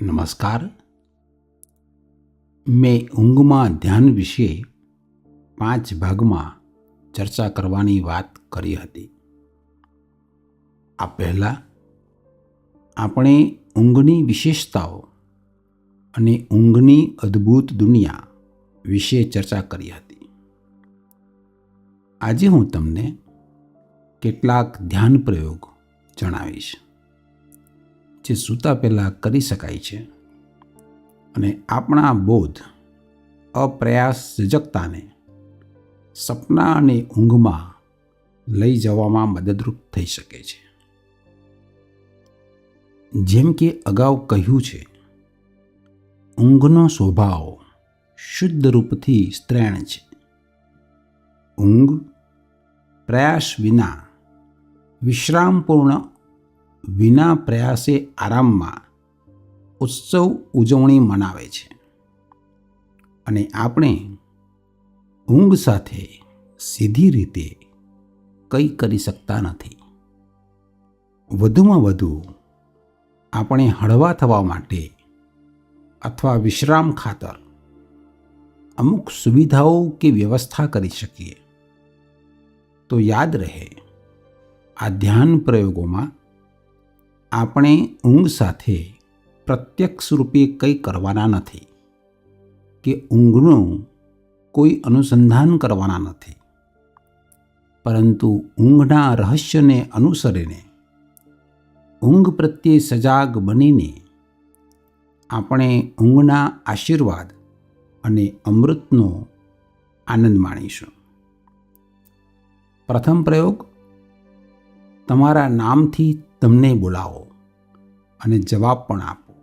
નમસ્કાર. મેં ઊંઘમાં ધ્યાન વિશે પાંચ ભાગમાં ચર્ચા કરવાની વાત કરી હતી. આ પહેલાં આપણે ઊંઘની વિશેષતાઓ અને ઊંઘની અદ્ભુત દુનિયા વિશે ચર્ચા કરી હતી. આજે હું તમને કેટલાક ધ્યાન પ્રયોગ જણાવીશ. જે સૂતા પહેલાં કરી શકાય છે. અને આપણા બોધ અપ્રયાસ સજગતાને સપના અને ઊંઘમાં લઈ જવામાં મદદરૂપ થઈ શકે છે. જેમ કે અગાઉ કહ્યું છે, ઊંઘનો સ્વભાવ શુદ્ધ રૂપથી સ્ત્રેણ છે. ઊંઘ પ્રયાસ વિના વિશ્રામપૂર્ણ વિના પ્રયાસે આરામમાં ઉત્સવ ઉજવણી મનાવે છે. અને આપણે ઊંઘ સાથે સીધી રીતે કંઈ કરી શકતા નથી. વધુમાં વધુ આપણે હળવા થવા માટે અથવા વિશ્રામ ખાતર અમુક સુવિધાઓ કે વ્યવસ્થા કરી શકીએ. તો યાદ રહે, આ ધ્યાન પ્રયોગોમાં આપણે ઊંઘ સાથે પ્રત્યક્ષ રૂપે કંઈ કરવાના નથી કે ઊંઘનું કોઈ અનુસંધાન કરવાના નથી. પરંતુ ઊંઘના રહસ્યને અનુસરીને ઊંઘ પ્રત્યે સજાગ બનીને આપણે ઊંઘના આશીર્વાદ અને અમૃતનો આનંદ માણીશું. પ્રથમ પ્રયોગ, તમારા નામથી તમને બોલાવો. અને જવાબ પણ આપો.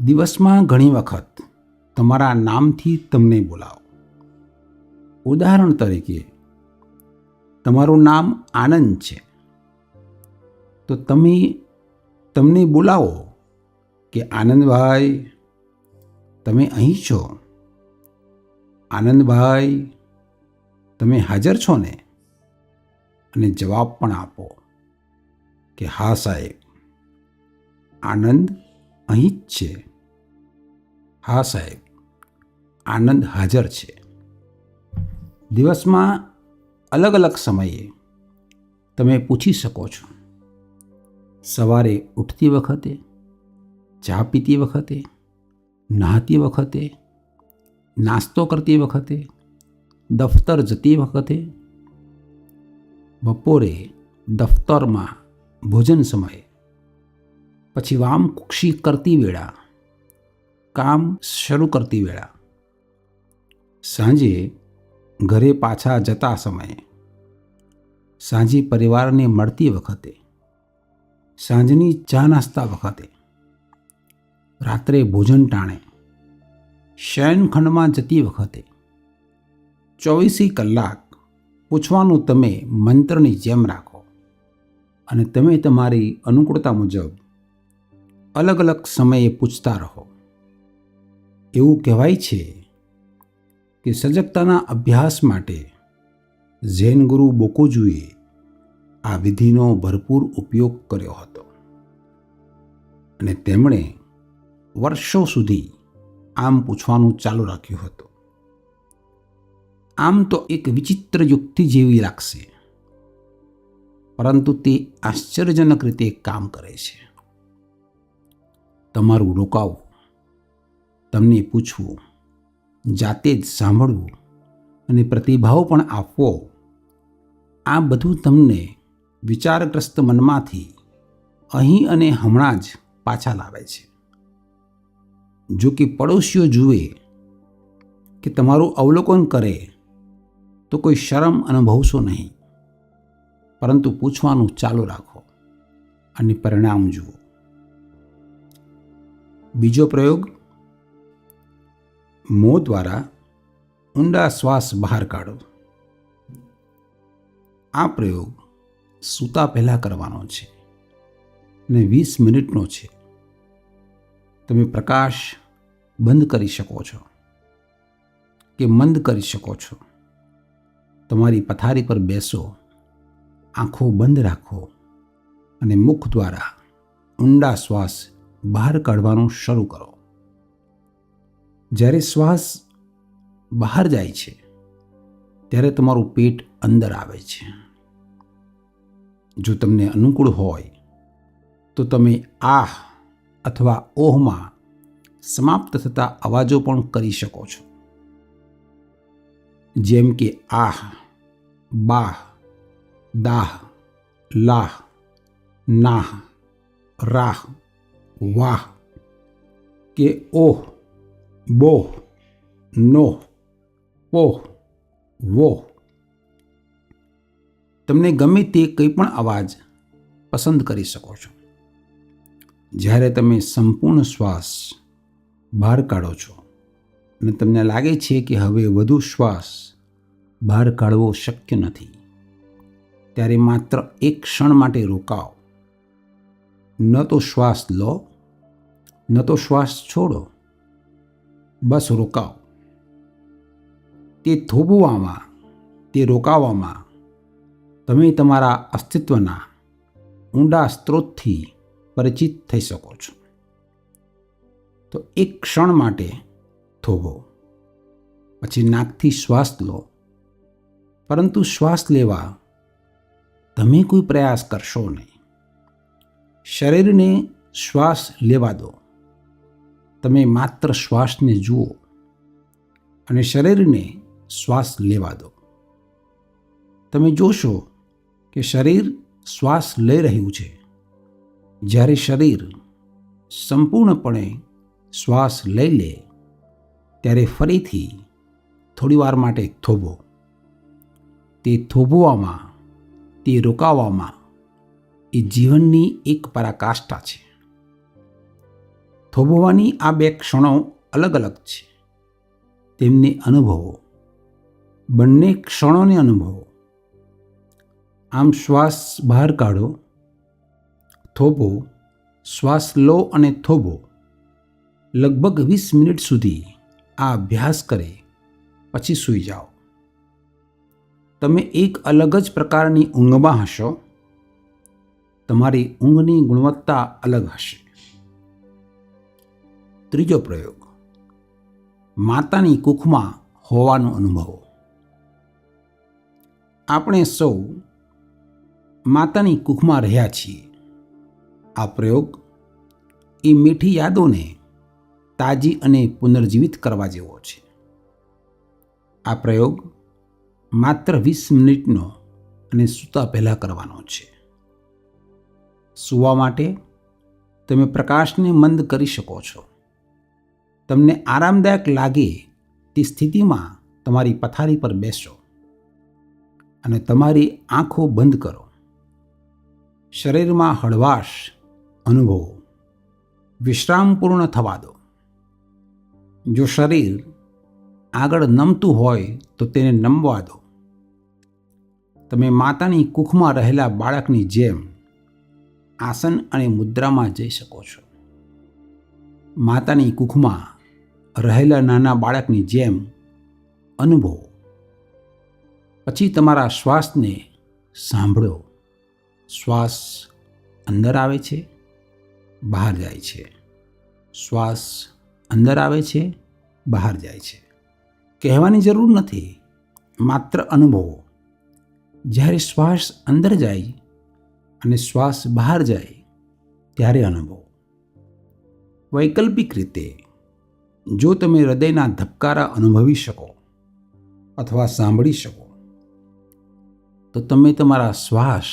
દિવસમાં ઘણી વખત તમારા નામથી તમને બોલાવો. ઉદાહરણ તરીકે, તમારું નામ આનંદ છે. તો તમે તમને બોલાવો કે, આનંદભાઈ, તમે અહીં છો? આનંદભાઈ, તમે હાજર છો ને? અને જવાબ પણ આપો કે, હા સાહેબ. આનંદ અહીં જ છે. હા સાહેબ, આનંદ હાજર છે. દિવસમાં અલગ અલગ સમયે તમે પૂછી શકો છો. સવારે ઉઠતી વખતે, ચા પીતી વખતે, નહાતી વખતે, નાસ્તો કરતી વખતે, દફતર જતી વખતે, બપોરે દફતરમાં ભોજન સમયે પછી વામ કુક્ષી કરતી વેળા, કામ શરૂ કરતી વેળા. સાંજે ઘરે પાછા જતા સમયે, સાંજે પરિવારને મળતી વખતે, સાંજની ચા નાસ્તા વખતે, રાત્રે ભોજન ટાણે શયનખંડમાં જતી વખતે, ચોવીસી કલાક પૂછવાનું તમે મંત્રની જેમ રાખો અને તમે તમારી અનુકૂળતા મુજબ અલગ અલગ સમયે પૂછતા રહો. એવું કહેવાય છે કે સજગતાના અભ્યાસ માટે જૈન ગુરુ બોકોજુએ આ વિધિનો ભરપૂર ઉપયોગ કર્યો હતો. અને તેમણે વર્ષો સુધી આમ પૂછવાનું ચાલુ રાખ્યું હતું. આમ તો એક વિચિત્ર યુક્તિ જેવી લાગશે. પરંતુ તે આશ્ચર્યજનક રીતે કામ કરે છે. તમારું રોકાવું. તમને પૂછવું, જાતે જ સાંભળવું અને પ્રતિભાવ પણ આપવો. આ બધું તમને વિચારગ્રસ્ત મનમાંથી અહીં અને હમણાં જ પાછા લાવે છે. જો કે પડોશીઓ જુએ કે તમારું અવલોકન કરે તો કોઈ શરમ અનુભવશો નહીં. પરંતુ પૂછવાનું ચાલુ રાખો અને પરિણામ જુઓ. બીજો પ્રયોગ, મોં દ્વારા ઊંડા શ્વાસ બહાર કાઢો. આ પ્રયોગ સૂતા પહેલાં કરવાનો છે અને વીસ મિનિટનો છે. તમે પ્રકાશ બંધ કરી શકો છો કે મંદ કરી શકો છો. તમારી પથારી પર બેસો, આંખો બંધ રાખો અને મુખ દ્વારા ઊંડા શ્વાસ બહાર કાઢવાનું શરૂ કરો. જ્યારે શ્વાસ બહાર જાય છે, ત્યારે તમારું પેટ અંદર આવે છે. જો તમને અનુકૂળ હોય, તો તમે આહ અથવા ઓહમાં સમાપ્ત થતા અવાજો પણ કરી શકો છો. જેમ કે આહ, બાહ, દાહ, લાહ, નાહ, રાહ વાહ કે ઓહ બોહ નો પોહ વોહ તમને ગમે તે કંઈ પણ અવાજ પસંદ કરી શકો છો. જ્યારે તમે સંપૂર્ણ શ્વાસ બહાર કાઢો છો અને તમને લાગે છે કે હવે વધુ શ્વાસ બહાર કાઢવો શક્ય નથી, ત્યારે માત્ર એક ક્ષણ માટે રોકાઓ ન તો શ્વાસ લો ન તો શ્વાસ છોડો. બસ રોકાઓ. તે થોભવામાં, તે રોકાવામાં, તમે તમારા અસ્તિત્વના ઊંડા સ્ત્રોતથી પરિચિત થઈ શકો છો. તો એક ક્ષણ માટે થોભો. પછી નાકથી શ્વાસ લો. પરંતુ શ્વાસ લેવા તમે કોઈ પ્રયાસ કરશો નહીં. શરીરને શ્વાસ લેવા દો. તમે માત્ર શ્વાસને જુઓ અને શરીરને શ્વાસ લેવા દો. તમે જોશો કે શરીર શ્વાસ લઈ રહ્યું છે. જ્યારે શરીર સંપૂર્ણપણે શ્વાસ લઈ લે, ત્યારે ફરીથી થોડીવાર માટે થોભો. તે થોભવામાં, તે રોકાવામાં એ જીવનની એક પરાકાષ્ઠા છે. થોભવાની આ બે ક્ષણો અલગ અલગ છે. તેમને અનુભવો. બંને ક્ષણોને અનુભવો. આમ શ્વાસ બહાર કાઢો. થોભો, શ્વાસ લો અને થોભો. લગભગ વીસ મિનિટ સુધી આ અભ્યાસ કરે, પછી સૂઈ જાઓ. તમે એક અલગ જ પ્રકારની ઊંઘમાં હશો. તમારી ઊંઘની ગુણવત્તા અલગ હશે. ત્રીજો પ્રયોગ. માતાની કુખમાં હોવાનો અનુભવ. આપણે સૌ માતાની કુખમાં રહ્યા છીએ. આ પ્રયોગ એ મીઠી યાદોને તાજી અને પુનર્જીવિત કરવા જેવો છે. આ પ્રયોગ માત્ર વીસ મિનિટનો અને સૂતા પહેલાં કરવાનો છે. સૂવા માટે તમે પ્રકાશને મંદ કરી શકો છો. તમને આરામદાયક લાગે તે સ્થિતિમાં તમારી પથારી પર બેસો અને તમારી આંખો બંધ કરો. શરીરમાં હળવાશ અનુભવો. વિશ્રામપૂર્ણ થવા દો. જો શરીર આગળ નમતું હોય તો તેને નમવા દો. તમે માતાની કુખમાં રહેલા બાળકની જેમ આસન અને મુદ્રામાં જઈ શકો છો. માતાની કુખમાં રહેલા નાના બાળકની જેમ અનુભવો. પછી તમારા શ્વાસને સાંભળો. શ્વાસ અંદર આવે છે, બહાર જાય છે. શ્વાસ અંદર આવે છે, બહાર જાય છે. કહેવાની જરૂર નથી, માત્ર અનુભવો. જ્યારે શ્વાસ અંદર જાય અને શ્વાસ બહાર જાય, ત્યારે અનુભવો. વૈકલ્પિક રીતે જો તમે હૃદયના ધબકારા અનુભવી શકો અથવા સાંભળી શકો, તો તમે તમારા શ્વાસ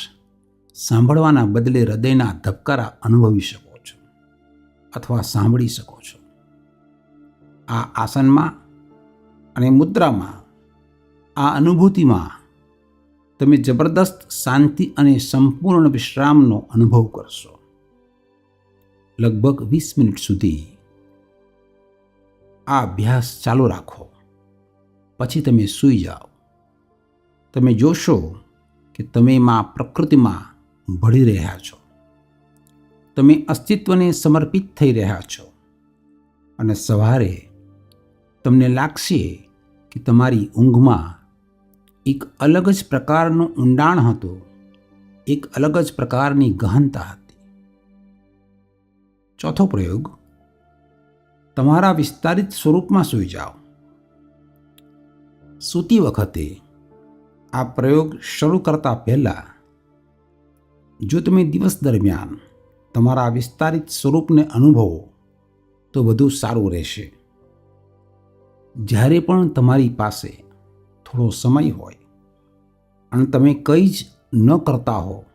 સાંભળવાના બદલે હૃદયના ધબકારા અનુભવી શકો છો અથવા સાંભળી શકો છો. આ આસનમાં અને મુદ્રામાં, આ અનુભૂતિમાં તમે જબરદસ્ત શાંતિ અને સંપૂર્ણ વિશ્રામનો અનુભવ કરશો. લગભગ વીસ મિનિટ સુધી આ અભ્યાસ ચાલુ રાખો. પછી તમે સૂઈ જાઓ. તમે જોશો કે તમે માં પ્રકૃતિમાં ભળી રહ્યા છો. તમે અસ્તિત્વને સમર્પિત થઈ રહ્યા છો. અને સવારે તમને લાગશે કે તમારી ઊંઘમાં એક અલગ જ પ્રકારનું ઊંડાણ હતું, એક અલગ જ પ્રકારની ગહનતા હતી. ચોથો પ્રયોગ તમારા વિસ્તારિત સ્વરૂપમાં સૂઈ જાઓ. સૂતી વખતે આ પ્રયોગ શરૂ કરતા પહેલાં જો તમે દિવસ દરમિયાન તમારા વિસ્તારિત સ્વરૂપને અનુભવો તો વધુ સારું રહેશે. જ્યારે પણ તમારી પાસે થોડો સમય હોય અને તમે કંઈ જ ન કરતા હો,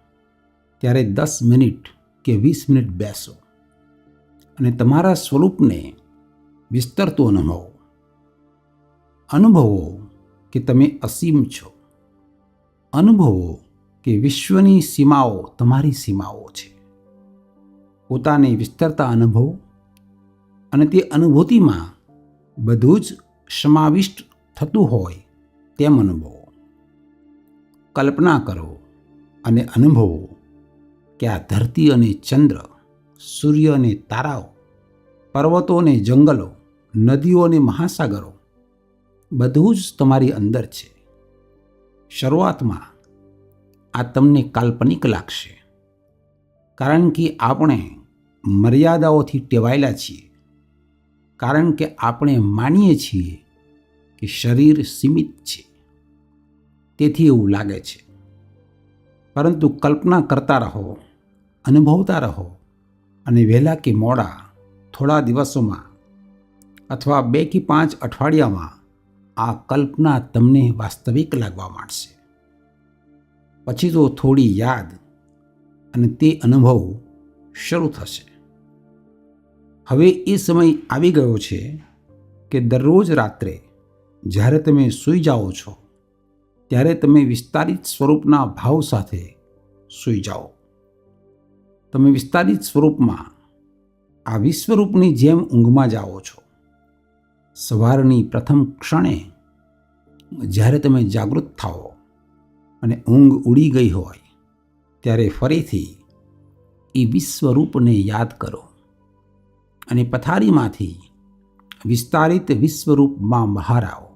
ત્યારે દસ મિનિટ કે વીસ મિનિટ બેસો અને તમારા સ્વરૂપને વિસ્તરતું અનુભવો અનુભવો કે તમે અસીમ છો. અનુભવો કે વિશ્વની સીમાઓ તમારી સીમાઓ છે. પોતાને વિસ્તરતા અનુભવો અને તે અનુભૂતિમાં બધું જ સમાવિષ્ટ થતું હોય તેમ અનુભવો. કલ્પના કરો અને અનુભવો કે આ ધરતી અને ચંદ્ર, સૂર્ય અને તારાઓ, પર્વતો અને જંગલો નદીઓ અને મહાસાગરો, બધું જ તમારી અંદર છે. શરૂઆતમાં આ તમને કાલ્પનિક લાગશે, કારણ કે આપણે મર્યાદાઓથી ટેવાયેલા છીએ. કારણ કે આપણે માનીએ છીએ કે શરીર સીમિત છે. તેથી એવું લાગે છે. પરંતુ કલ્પના કરતા રહો, અનુભવતા રહો અને વહેલા કે મોડા થોડા દિવસોમાં અથવા બે કે પાંચ અઠવાડિયામાં આ કલ્પના તમને વાસ્તવિક લાગવા માંડશે. પછી તો થોડી યાદ અને તે અનુભવ શરૂ થશે. હવે એ સમય આવી ગયો છે કે દરરોજ રાત્રે જ્યારે તમે સૂઈ જાઓ છો, ત્યારે તમે વિસ્તારિત સ્વરૂપના ભાવ સાથે સૂઈ જાઓ. તમે વિસ્તારિત સ્વરૂપમાં આ વિશ્વરૂપની જેમ ઊંઘમાં જાઓ છો. સવારની પ્રથમ ક્ષણે જ્યારે તમે જાગૃત થાઓ અને ઊંઘ ઉડી ગઈ હોય, ત્યારે ફરીથી એ વિશ્વરૂપને યાદ કરો અને પથારીમાંથી વિસ્તારિત વિશ્વરૂપમાં બહાર આવો.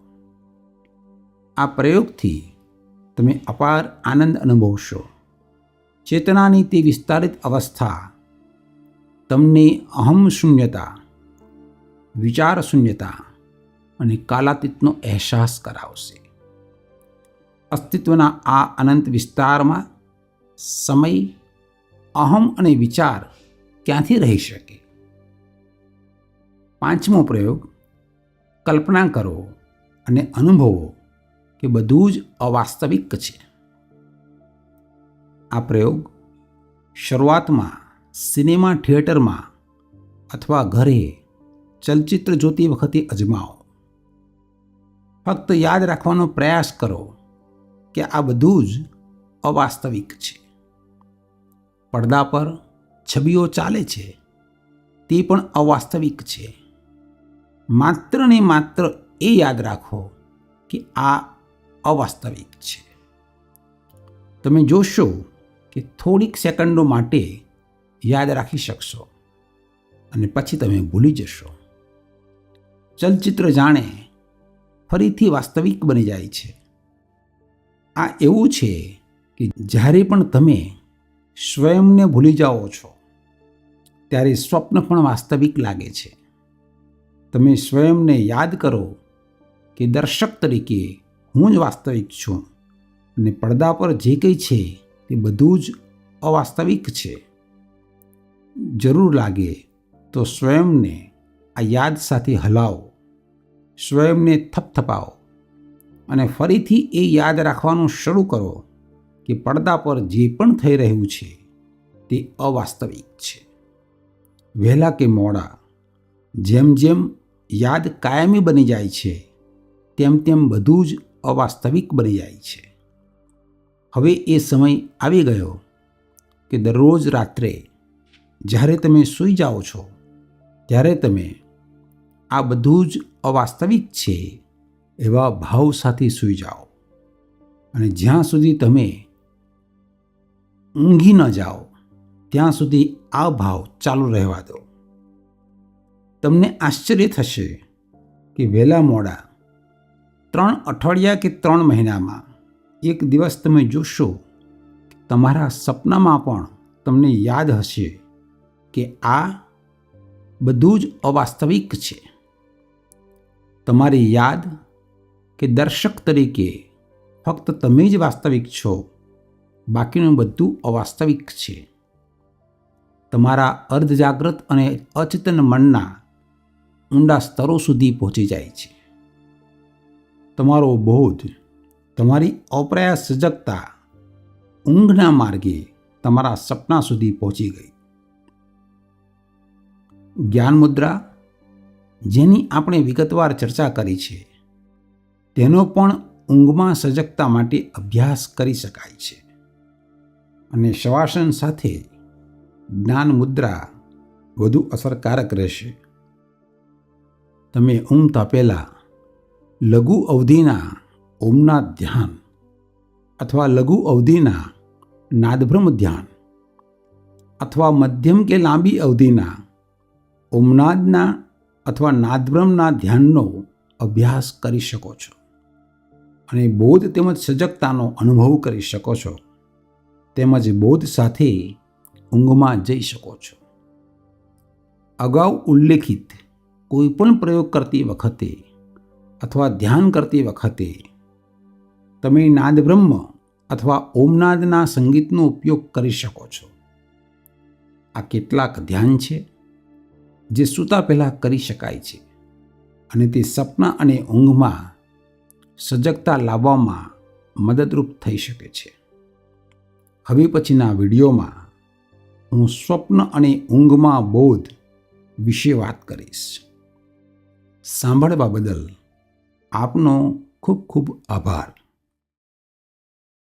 આ પ્રયોગથી તમે અપાર આનંદ અનુભવશો. ચેતનાની તે વિસ્તારિત અવસ્થા તમને અહમ શૂન્યતા વિચાર શૂન્યતા અને કાલાતીતનો અહેસાસ કરાવશે. અસ્તિત્વના આ અનંત વિસ્તારમાં સમય, અહમ અને વિચાર ક્યાંથી રહી શકે? પાંચમો પ્રયોગ, કલ્પના કરો અને અનુભવો કે બધું જ અવાસ્તવિક છે. આ પ્રયોગ શરૂઆતમાં સિનેમા થિયેટરમાં અથવા ઘરે ચલચિત્ર જોતી વખતે અજમાવો. ફક્ત યાદ રાખવાનો પ્રયાસ કરો કે આ બધું જ અવાસ્તવિક છે. પડદા પર છબીઓ ચાલે છે. તે પણ અવાસ્તવિક છે. માત્ર ને માત્ર એ યાદ રાખો કે આ અવાસ્તવિક છે. તમે જોશો કે થોડીક સેકન્ડો માટે યાદ રાખી શકશો અને પછી તમે ભૂલી જશો. ચલચિત્ર જાણે ફરીથી વાસ્તવિક બની જાય છે. આ એવું છે કે જ્યારે પણ તમે સ્વયંને ભૂલી જાઓ છો, ત્યારે સ્વપ્ન પણ વાસ્તવિક લાગે છે. તમે સ્વયંને યાદ કરો કે દર્શક તરીકે હું જ વાસ્તવિક છું અને પડદા પર જે કંઈ છે તે બધું જ અવાસ્તવિક છે. જરૂર લાગે તો સ્વયંને આ યાદ સાથે હલાવો. સ્વયંને થપથપાવો. અને ફરીથી એ યાદ રાખવાનું શરૂ કરો કે પડદા પર જે પણ થઈ રહ્યું છે, તે અવાસ્તવિક છે. વહેલા કે મોડા, જેમ જેમ યાદ કાયમી બની જાય છે, તેમ તેમ બધું જ અવાસ્તવિક બની જાય છે. હવે એ સમય આવી ગયો કે દરરોજ રાત્રે જ્યારે તમે સૂઈ જાઓ છો, ત્યારે તમે આ બધું જ અવાસ્તવિક છે. એવા ભાવ સાથે સૂઈ જાઓ અને જ્યાં સુધી તમે ઊંઘી ન જાઓ, ત્યાં સુધી આ ભાવ ચાલુ રહેવા દો. તમને આશ્ચર્ય થશે કે વહેલા મોડા, ત્રણ અઠવાડિયા કે ત્રણ મહિનામાં, એક દિવસ તમે જોશો તમારા સપનામાં પણ તમને યાદ હશે કે આ બધું જ અવાસ્તવિક છે. તમારી યાદ કે દર્શક તરીકે ફક્ત તમે જ વાસ્તવિક છો, બાકીનું બધું અવાસ્તવિક છે. તમારા અર્ધજાગ્રત અને અચેતન મનના ઊંડા સ્તરો સુધી પહોંચી જાય છે. તમારો બોધ, તમારી અપ્રયાસ સજગતા ઊંઘના માર્ગે તમારા સપના સુધી પહોંચી ગઈ. જ્ઞાન મુદ્રા જેની આપણે વિગતવાર ચર્ચા કરી છે. તેનો પણ ઊંઘમાં સજગતા માટે અભ્યાસ કરી શકાય છે. અને શવાસન સાથે જ્ઞાન મુદ્રા વધુ અસરકારક રહેશે. તમે ઊંઘતા પહેલાં લઘુ અવધિના ઓમના ધ્યાન અથવા લઘુ અવધિના નાદભ્રમ ધ્યાન અથવા મધ્યમ કે લાંબી અવધિના ઓમનાદના અથવા નાદભ્રમના ધ્યાનનો અભ્યાસ કરી શકો છો. અને બોધ તેમજ સજગતાનો અનુભવ કરી શકો છો. તેમજ બોધ સાથે ઊંઘમાં જઈ શકો છો. અગાઉ ઉલ્લેખિત કોઈપણ પ્રયોગ કરતી વખતે અથવા ધ્યાન કરતી વખતે તમે નાદબ્રહ્મ અથવા ઓમનાદના સંગીતનો ઉપયોગ કરી શકો છો. આ કેટલાક ધ્યાન છે. જે સૂતા પહેલાં કરી શકાય છે. અને તે સપના અને ઊંઘમાં સજગતા લાવવામાં મદદરૂપ થઈ શકે છે. હવે પછીના વિડીયોમાં હું સ્વપ્ન અને ઊંઘમાં બોધ વિશે વાત કરીશ. સાંભળવા બદલ આપનો ખૂબ ખૂબ આભાર.